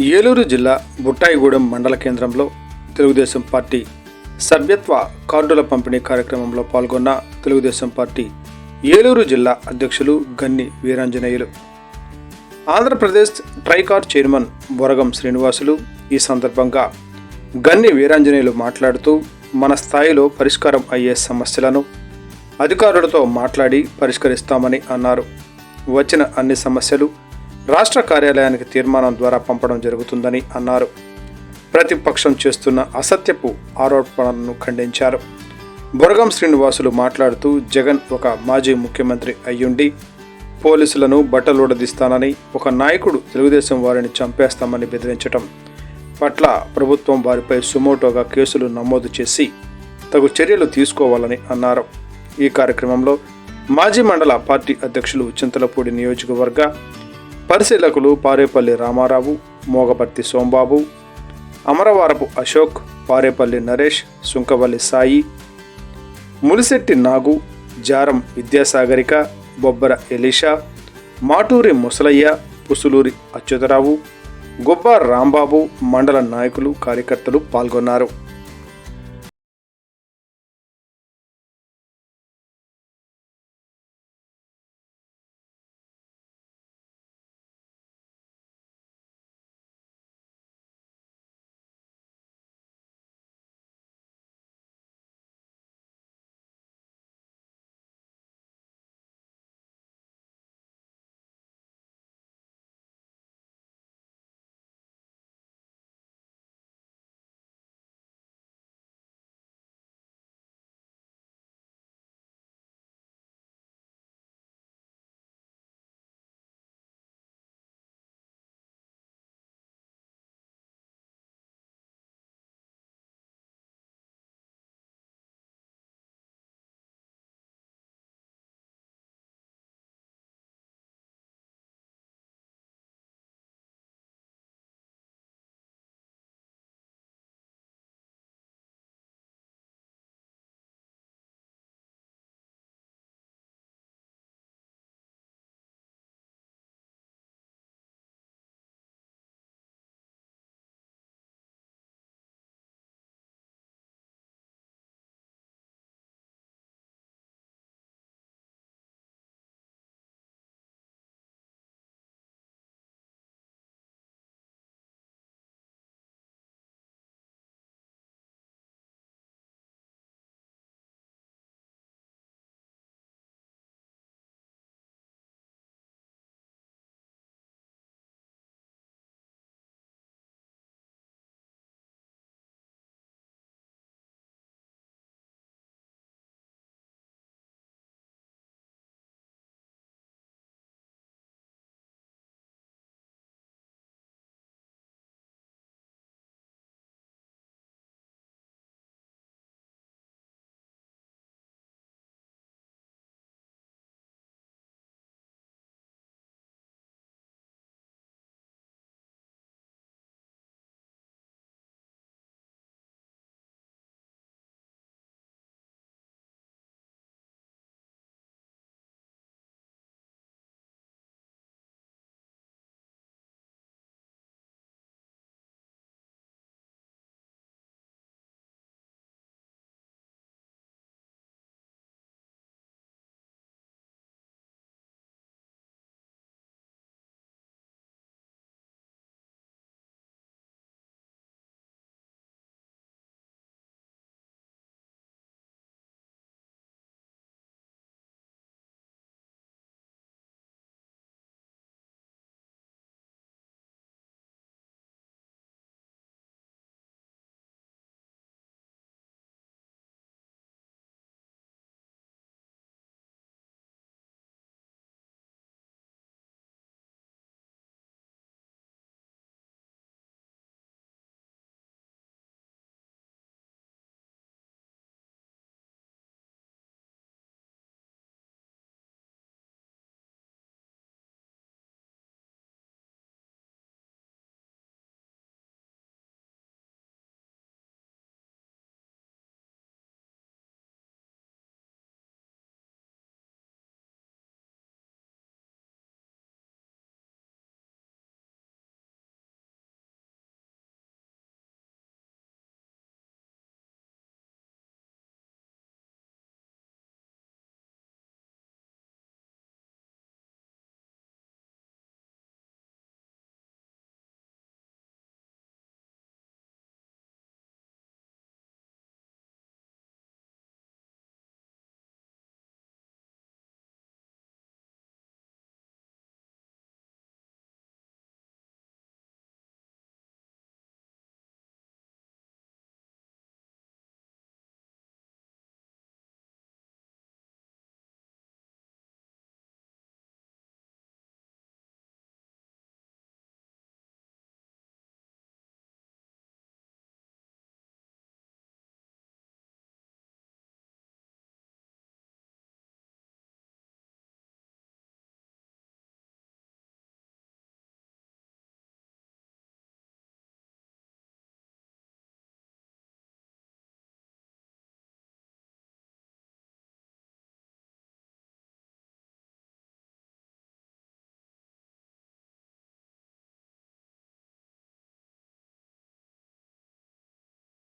ఏలూరు జిల్లా బుట్టాయిగూడెం మండల కేంద్రంలో తెలుగుదేశం పార్టీ సభ్యత్వ కార్డుల పంపిణీ కార్యక్రమంలో పాల్గొన్న తెలుగుదేశం పార్టీ ఏలూరు జిల్లా అధ్యక్షులు గన్ని వీరాంజనేయులు. ఆంధ్రప్రదేశ్ ట్రైకార్ చైర్మన్ బొరగం శ్రీనివాసులు ఈ సందర్భంగా గన్ని వీరాంజనేయులు మాట్లాడుతూ మన స్థాయిలో పరిష్కారం అయ్యే సమస్యలను అధికారులతో మాట్లాడి పరిష్కరిస్తామని అన్నారు. వచ్చిన అన్ని సమస్యలు రాష్ట్ర కార్యాలయానికి తీర్మానం ద్వారా పంపడం జరుగుతుందని అన్నారు. ప్రతిపక్షం చేస్తున్న అసత్యపు ఆరోపణలను ఖండించారు. బురగం శ్రీనివాసులు మాట్లాడుతూ జగన్ ఒక మాజీ ముఖ్యమంత్రి అయ్యుండి పోలీసులను బట్టలుడదీస్తానని ఒక నాయకుడు తెలుగుదేశం వారిని చంపేస్తామని బెదిరించటం పట్ల ప్రభుత్వం వారిపై సుమోటోగా కేసులు నమోదు చేసి తగు చర్యలు తీసుకోవాలని అన్నారు. ఈ కార్యక్రమంలో మాజీ మండల పార్టీ అధ్యక్షులు చింతలపూడి నియోజకవర్గ పరిశీలకులు పారేపల్లి రామారావు మోగపర్తి సోంబాబు అమరవారపు అశోక్ పారేపల్లి నరేష్ సుంకవల్లి సాయి ములిశెట్టి నాగు జారం విద్యాసాగరిక బొబ్బర ఎలీషా మాటూరి ముసలయ్య పుసులూరి అచ్యుతరావు గొబ్బ రాంబాబు మండల నాయకులు కార్యకర్తలు పాల్గొన్నారు.